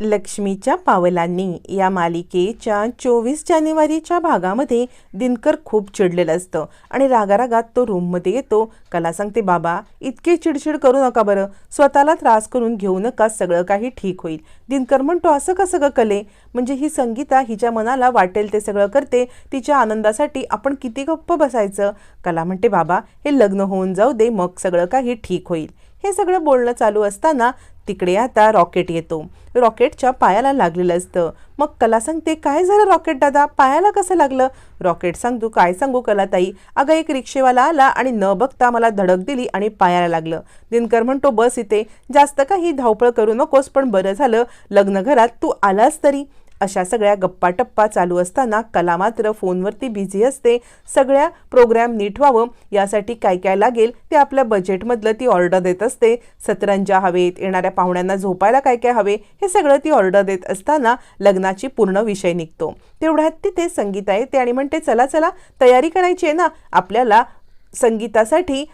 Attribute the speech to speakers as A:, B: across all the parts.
A: लक्ष्मीच्या पावलांनी या मालिकेच्या चोवीस जानेवारीच्या भागामध्ये दिनकर खूप चिडलेलं असतं आणि रागारागात तो रूममध्ये येतो. कला सांगते बाबा इतके चिडचिड करू नका बरं. स्वतःला त्रास करून घेऊ नका सगळं काही ठीक होईल. दिनकर म्हणतो असं कसं ग कले? म्हणजे ही संगीता हिच्या मनाला वाटेल ते सगळं करते. तिच्या आनंदासाठी आपण किती गप्प बसायचं? कला म्हणते बाबा हे लग्न होऊन जाऊ दे मग सगळं काही ठीक होईल. हे सगळं बोलणं चालू असताना तिकडे आता रॉकेट येतो. रॉकेटच्या पायाला लागलेलं असतं. मग कला सांगते काय झालं रॉकेट दादा? पायाला कसं लागलं? रॉकेट सांगतो काय सांगू कलाताई? अगं एक रिक्षेवाला आला आणि न बघता मला धडक दिली आणि पायाला लागलं. दिनकर म्हणतो बस इथे. जास्त काही धावपळ करू नकोस पण बरं झालं. लग्न घरात तू आलास तरी. अशा सगळ्या गप्पा टप्पा चालू असताना कला मात्र फोनवरती बिझी असते. सगळ्या प्रोग्रॅम नीट व्हावं यासाठी काय काय लागेल ते आपल्या बजेटमधलं ती ऑर्डर देत असते. सतरंजा हवेत येणाऱ्या पाहुण्यांना झोपायला काय काय हवे हे सगळं ती ऑर्डर देत असताना लग्नाची पूर्ण विषय निघतो. तेवढ्यात तिथे संगीता येते आणि म्हणते चला चला तयारी करायची आहे ना? आपल्याला संगीतासाठी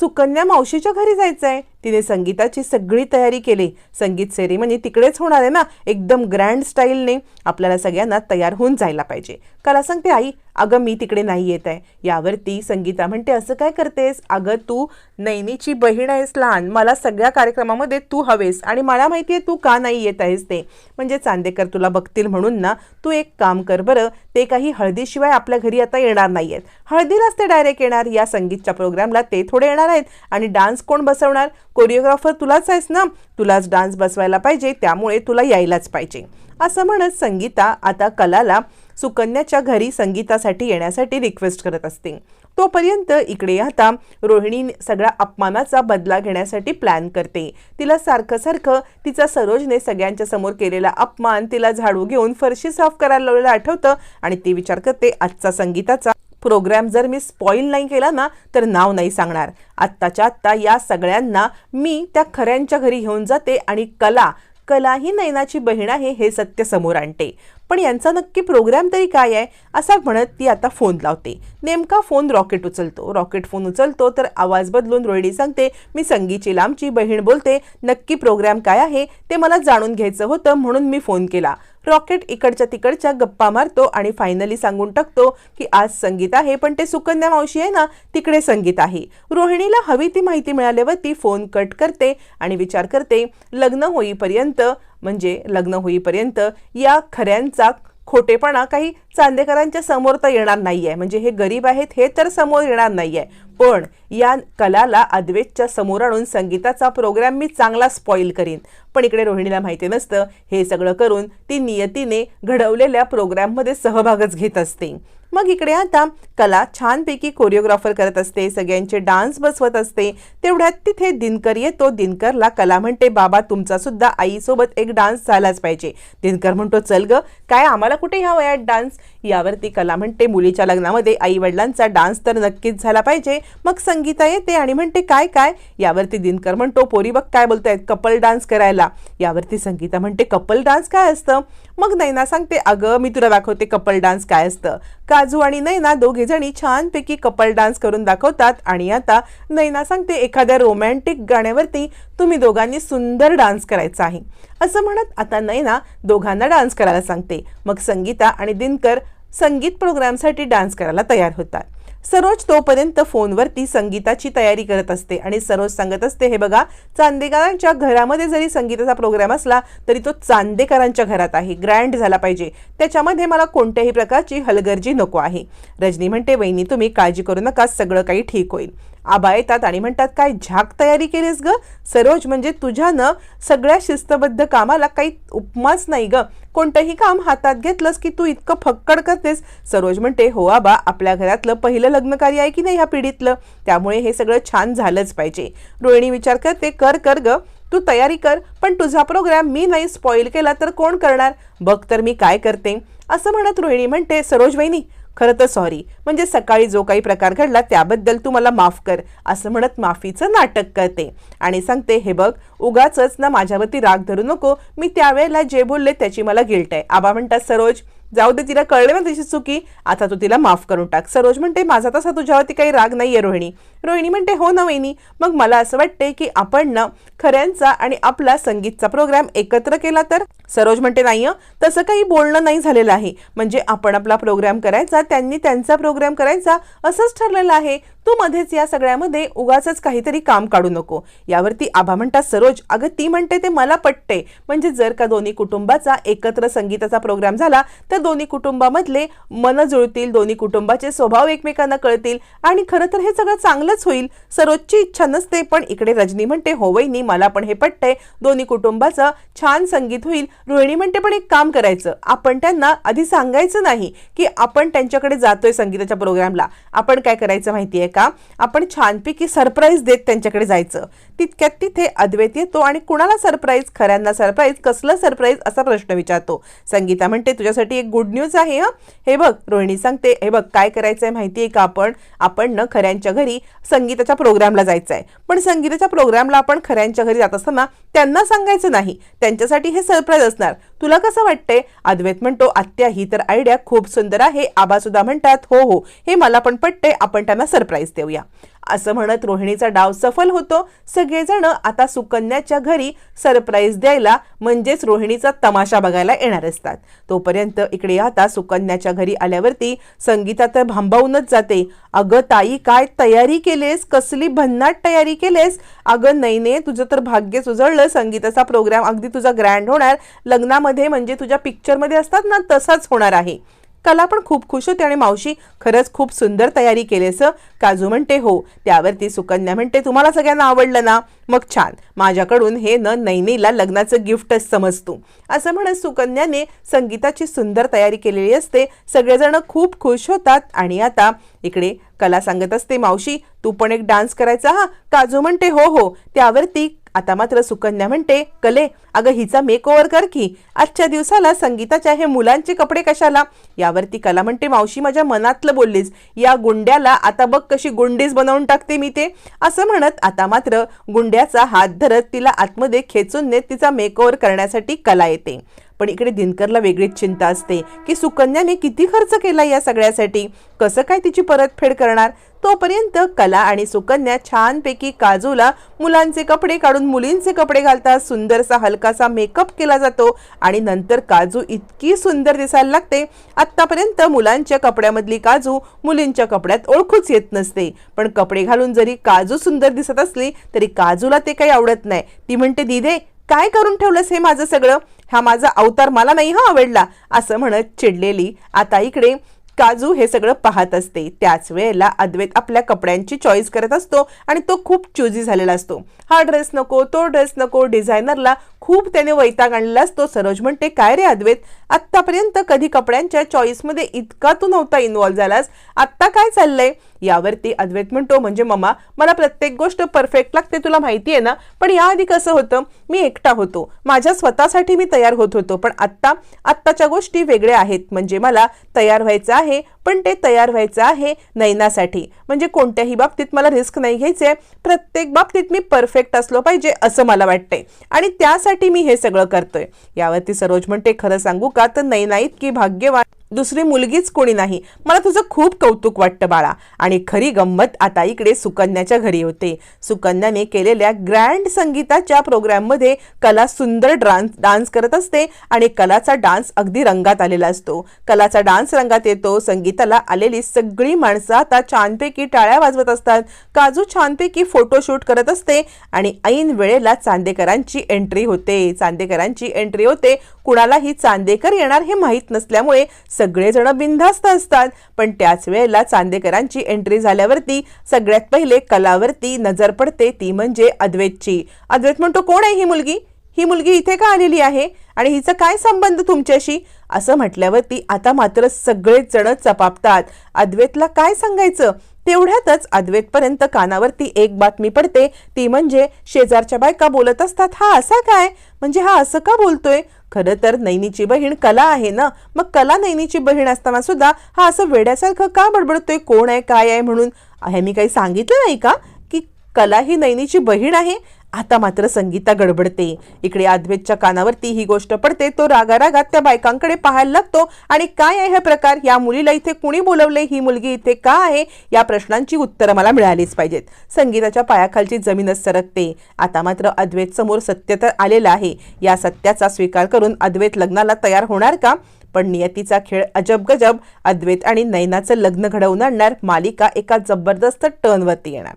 A: सुकन्या मावशीच्या घरी जायचं आहे तिने संगीताची सगळी तयारी केली. संगीत सेरेमनी तिकडेच होणार आहे ना? एकदम ग्रँड स्टाईलने आपल्याला सगळ्यांना तयार होऊन जायला पाहिजे. कला सांगते आई अगं मी तिकडे नाही येत आहे. यावरती संगीता म्हणते असं काय करतेस? अगं तू नैनीची बहीण आहेस लहान. मला सगळ्या कार्यक्रमामध्ये तू हवेस आणि मला माहिती आहे तू का नाही येत आहेस ते. म्हणजे चांदेकर तुला बघतील म्हणून ना तू एक काम कर बरं. ते काही हळदीशिवाय आपल्या घरी आता येणार नाही आहेत हळदीलाच ते डायरेक्ट येणार. या संगीतच्या प्रोग्रामला ते थोडे येणार आहेत. आणि डान्स कोण बसवणार? कोरिओग्राफर तुलाच आहेस ना? तुलाच डान्स बसवायला पाहिजे. त्यामुळे तुला यायलाच पाहिजे. असं म्हणत संगीता आता कलाला सुकन्याच्या घरी संगीतासाठी येण्यासाठी रिक्वेस्ट करत असते. तोपर्यंत इकडे आता रोहिणी सगळ्या अपमानाचा बदला घेण्यासाठी प्लॅन करते. तिला सारखं सारखं तिचा सरोजने सगळ्यांच्या समोर केलेला अपमान तिला झाडू घेऊन फरशी साफ करायला लावलेलं आठवतं आणि ती विचार करते आजचा संगीताचा प्रोग्राम जर मी स्पॉईल नाही केला ना तर नाव नाही सांगणार. आत्ताच्या आत्ता या सगळ्यांना मी त्या खऱ्यांच्या घरी घेऊन जाते आणि कला कला ही नैनाची बहीण आहे हे सत्य समोर आणते. पण यांचा नक्की प्रोग्राम तरी काय आहे असा म्हणत ती आता फोन लावते. नेमका फोन रॉकेट उचलतो. रॉकेट फोन उचलतो तर आवाज बदलून रोहिणी सांगते मी संगीची लांबची बहीण बोलते नक्की प्रोग्राम काय आहे ते मला जाणून घ्यायचं होतं म्हणून मी फोन केला. रॉकेट इकडच्या तिकडच्या गप्पा मारतो आणि फायनली सांगून टाकतो की आज संगीत आहे पण ते सुकन्या मावशी आहे ना तिकडे संगीत आहे. रोहिणीला हवी ती माहिती मिळाल्यावर ती फोन कट करते आणि विचार करते लग्न होईपर्यंत म्हणजे लग्न होईपर्यंत या खऱ्यांचा खोटेपणा काही चांदेकरांच्या समोर तर येणार नाहीये. म्हणजे हे गरीब आहेत हे तर समोर येणार नाहीये. पण या कलाला अद्वेतच्या समोर आणून संगीताचा प्रोग्राम मी चांगला स्पॉईल करीन. पण इकडे रोहिणीला माहिती नसतं. हे सगळं करून ती नियतीने घडवलेल्या प्रोग्राममध्ये सहभागच घेत असते. मग इकडे आता कला छानपैकी कोरिओग्राफर करत असते सगळ्यांचे डान्स बसवत असते तेवढ्यात तिथे दिनकर येतो. दिनकरला कला म्हणते बाबा तुमचा सुद्धा आईसोबत एक डान्स झालाच पाहिजे. दिनकर म्हणतो चल ग काय आम्हाला कुठे ह्या वयात डान्स यावरती कला म्हणते मुलीच्या लग्नामध्ये आई वडिलांचा डान्स तर नक्कीच झाला पाहिजे. मग संगीता येते आणि म्हणते काय काय? यावरती दिनकर म्हणतो पोरी बघ काय बोलतायत कपल डान्स करायला. यावरती संगीता म्हणते कपल डान्स काय असतं? मग नैना सांगते अगं मी तुला दाखवते कपल डान्स काय असतं. काजू आणि नैना दोघे जणी छानपैकी कपल डान्स करून दाखवतात. आणि आता नैना सांगते एखाद्या रोमॅन्टिक गाण्यावरती तुम्ही दोघांनी सुंदर डान्स करायचा आहे. असं म्हणत आता नैना दोघांना डान्स करायला सांगते. मग संगीता आणि दिनकर संगीत प्रोग्रामसाठी डान्स करायला तयार होतात. सरोज तोपर्यंत फोनवरती संगीताची तयारी करत असते आणि सरोज सांगत असते हे बघा चांदेकरांच्या घरामध्ये जरी संगीताचा प्रोग्राम असला तरी तो चांदेकरांच्या घरात आहे. ग्रँड झाला पाहिजे. त्याच्यामध्ये मला कोणत्याही प्रकारची हलगर्जी नको आहे. रजनी म्हणते वहिनी तुम्ही काळजी करू नका. सगळं काही ठीक होईल. आबा येतात आणि म्हणतात काय झाक तयारी केलीस ग? सरोज म्हणजे तुझ्यानं सगळ्या शिस्तबद्ध कामाला काही उपमाच नाही ग. कोणतंही काम हातात घेतलंस की तू इतकं फक्कड करतेस? सरोज म्हणते हो आबा आपल्या घरातलं पहिलं लग्नकार्य आहे की नाही ह्या पिढीतलं? त्यामुळे हे सगळं छान झालंच पाहिजे. रोहिणी विचार करते कर कर ग. तू तयारी कर पण तुझा प्रोग्राम मी नाही स्पॉईल केला तर कोण करणार? बघ तर मी काय करते. असं म्हणत रोहिणी म्हणते सरोज वहिनी खरं तर सॉरी म्हणजे सकाळी जो काही प्रकार घडला त्याबद्दल तू मला माफ कर. असं म्हणत माफीचं नाटक करते. आणि सांगते हे बघ उगाच ना माझ्यावरती राग धरू नको. मी त्यावेळेला जे बोलले त्याची मला गिल्ट आहे. आबा म्हणतात सरोज जाऊ दे तिला कळले ना तिची चुकी. आता तू तिला माफ करून टाक. सरोज म्हणते माझा तसा तुझ्यावरती काही राग नाहीये रोहिणी. रोहिणी म्हणते हो ना वहिनी. मग मला असं वाटते की आपण ना खऱ्यांचा आणि आपला संगीतचा प्रोग्राम एकत्र केला तर? सरोज म्हणते नाही तसं काही बोलणं नाही झालेलं आहे. म्हणजे आपण आपला प्रोग्राम करायचा त्यांनी त्यांचा प्रोग्राम करायचा असंच ठरलेलं आहे. तू मध्येच या सगळ्यामध्ये उगाच काहीतरी काम काढू नको. यावरती आभा म्हणतात सरोज अगं ती म्हणते ते मला पटते. म्हणजे जर का दोन्ही कुटुंबाचा एकत्र संगीताचा प्रोग्राम झाला तर दोन्ही कुटुंबामधले मन जुळतील दोन्ही कुटुंबाचे स्वभाव एकमेकांना कळतील. आणि खरं तर हे सगळं चांगलं चांगलंच होईल. सरोजची इच्छा नसते पण इकडे रजनी म्हणते होवईनी मला पण हे पटतंय. दोन्ही कुटुंबाचं छान संगीत होईल. रोहिणी म्हणते पण एक काम करायचं. आपण त्यांना आधी सांगायचं नाही की आपण त्यांच्याकडे जातोय संगीताच्या प्रोग्रामला. आपण काय करायचं माहितीये का? आपण छानपैकी सरप्राईज देत त्यांच्याकडे जायचं. तितक्यात तिथे अद्वैत येतो आणि कुणाला सरप्राईज खऱ्यांना सरप्राईज कसलं सरप्राईज असा प्रश्न विचारतो. संगीता म्हणते तुझ्यासाठी एक गुड न्यूज आहे हं. हे बघ रोहिणी सांगते हे बघ काय करायचं आहे माहिती आहे का आपण? आपण न खऱ्यांच्या घरी संगीताच्या प्रोग्रामला जायचं आहे पण संगीताच्या प्रोग्रामला आपण खऱ्यांच्या घरी जात असताना त्यांना सांगायचं नाही. त्यांच्यासाठी हे सरप्राईज असणार. तुला कसं वाटतंय? अद्वैत म्हणतो आत्या ही तर आयडिया खूप सुंदर आहे. आबा सुद्धा म्हणतात हो हो हे मला पण पटते आपण त्यांना सरप्राईज देऊया. असं म्हणत रोहिणीचा डाव सफल होतो. सगळेजण आता सुकन्याच्या घरी सरप्राईज द्यायला म्हणजेच रोहिणीचा तमाशा बघायला येणार असतात. तोपर्यंत इकडे आता सुकन्याच्या घरी आल्यावरती संगीता तर भांबावूनच जाते. अगं ताई काय तयारी केलेस? कसली भन्नाट तयारी केलेस? अगं नाही नाही तुझं तर भाग्य सुजळलं. संगीताचा प्रोग्राम अगदी तुझा ग्रँड होणार. लग्नामध्ये म्हणजे तुझ्या पिक्चरमध्ये असतात ना तसाच होणार आहे. कला पण खूप खुश होते आणि मावशी खरंच खूप सुंदर तयारी केलेस काजू म्हणते हो त्यावरती सुकन्या म्हणते तुम्हाला सगळ्यांना आवडलं ना? मग छान. माझ्याकडून हे न नैनीला लग्नाचं गिफ्टच समजतो असं म्हणत सुकन्याने संगीताची सुंदर तयारी केलेली असते. सगळेजण खूप खुश होतात आणि आता इकडे कला सांगत असते मावशी तू पण एक डान्स करायचा हा? काजू म्हणते हो हो. त्यावरती आता मात्र सुकन्या म्हणते कले अगं हिचा मेक ओव्हर कर की. आजच्या दिवसाला संगीताच्या हे मुलांचे कपडे कशाला? यावरती कला म्हणते मावशी माझ्या मनातलं बोललीस. या गुंड्याला आता बघ कशी गुंडीज बनवून टाकते मी ते. असं म्हणत आता मात्र गुंड्याचा हात धरत तिला आतमध्ये खेचून नेत तिचा मेक ओव्हर करण्यासाठी कला येते. पण इकडे दिनकरला वेगळीच चिंता असते की सुकन्याने किती खर्च केला या सगळ्यासाठी? कसं काय तिची परतफेड करणार? तोपर्यंत कला आणि सुकन्या छानपैकी काजूला मुलांचे कपडे काढून मुलींचे कपडे घालतात. सुंदरसा हलकासा मेकअप केला जातो आणि नंतर काजू इतकी सुंदर दिसायला लागते. आत्तापर्यंत मुलांच्या कपड्यामधली काजू मुलींच्या कपड्यात ओळखूच येत नसते. पण कपडे घालून जरी काजू सुंदर दिसत असली तरी काजूला ते काही आवडत नाही. ती म्हणते दिदे काय करून ठेवलंस हे माझं सगळं? हा माझा अवतार मला नाही हा आवडला असं म्हणत चिडलेली आता इकडे काजू हे सगळं पाहत असते. त्याच वेळेला अद्वैत आपल्या कपड्यांची चॉईस करत असतो आणि तो खूप चुजी झालेला असतो. हा ड्रेस नको तो ड्रेस नको डिझायनरला खूप त्याने वैताग आणलेला असतो. सरोज म्हणते काय रे अद्वैत? आत्तापर्यंत कधी कपड्यांच्या चॉईसमध्ये इतका तू नव्हता इन्वॉल्व्ह झालास? आत्ता काय चाललंय? यावरती अद्वैत म्हणतो म्हणजे मम्मा मला प्रत्येक गोष्ट परफेक्ट लागते तुला माहिती आहे ना? पण याआधी कसं होतं? मी एकटा होतो. माझ्या स्वतःसाठी मी तयार होत होतो. पण आत्ता आत्ताच्या गोष्टी वेगळ्या आहेत. म्हणजे मला तयार व्हायचं आहे पण ते तयार व्हायचं आहे नैनासाठी. म्हणजे कोणत्याही बाबतीत मला रिस्क नाही घ्यायचे प्रत्येक बाबतीत मी परफेक्ट असलो पाहिजे असं मला वाटतंय. आणि त्यासाठी मी हे सगळं करतोय. यावरती सरोज म्हणते खरं सांगू का? तर नैना इतकी भाग्यवान दुसरी मुलगीच कोणी नाही. मला तुझं खूप कौतुक वाटतं बाळा. आणि खरी गंमत आता इकडे सुकन्याच्या घरी होते. सुकन्याने केलेल्या ग्रँड संगीताच्या प्रोग्राममध्ये कला सुंदर डान्स डान्स करत असते आणि कलाचा डान्स अगदी रंगात आलेला असतो. कलाचा डान्स रंगात येतो संगीताला आलेली सगळी माणसं आता छानपैकी टाळ्या वाजवत असतात. काजू छानपैकी फोटोशूट करत असते आणि ऐन वेळेला चांदेकरांची एंट्री होते. चांदेकरांची एंट्री होते. कुणालाही चांदेकर येणार हे माहीत नसल्यामुळे सगळेजण बिनधास्त असतात. पण त्याच वेळेला चांदेकरांची एंट्री झाल्यावरती सगळ्यात पहिले कलावरती नजर पडते ती म्हणजे अद्वैतची. अद्वैत म्हणतो कोण आहे ही मुलगी? ही मुलगी इथे का आलेली आहे? आणि हिचा काय संबंध तुमच्याशी? असं म्हटल्यावरती आता मात्र सगळेच जण चपापतात. अद्वैतला काय सांगायचं? तेवढ्यातच अद्वैतपर्यंत कानावरती एक बातमी पडते. ती म्हणजे शेजारच्या बायका बोलत असतात. हा असा काय? म्हणजे हा असं का बोलतोय? खरं तर नैनीची बहीण कला आहे ना? मग कला नैनीची बहीण असताना सुद्धा हा असं वेड्यासारखं का बडबडतोय? कोण आहे? काय आहे? म्हणून हे मी काही सांगितलं नाही का? की कला ही नैनीची बहीण आहे आता मात्र संगीता गडबडते. इकडे अद्वैतच्या कानावरती ही गोष्ट पडते. तो रागारागात त्या बायकांकडे पाहायला लागतो. आणि काय आहे हा प्रकार? या मुलीला इथे कुणी बोलवले? ही मुलगी इथे का आहे? या प्रश्नांची उत्तरं मला मिळालीच पाहिजेत. संगीताच्या पायाखालची जमीनच सरकते. आता मात्र अद्वैत समोर सत्य तर आलेलं आहे. या सत्याचा स्वीकार करून अद्वैत लग्नाला तयार होणार का? पण नियतीचा खेळ अजब गजब अद्वैत आणि नैनाचं लग्न घडवून आणणार. मालिका एका जबरदस्त टर्नवरती येणार.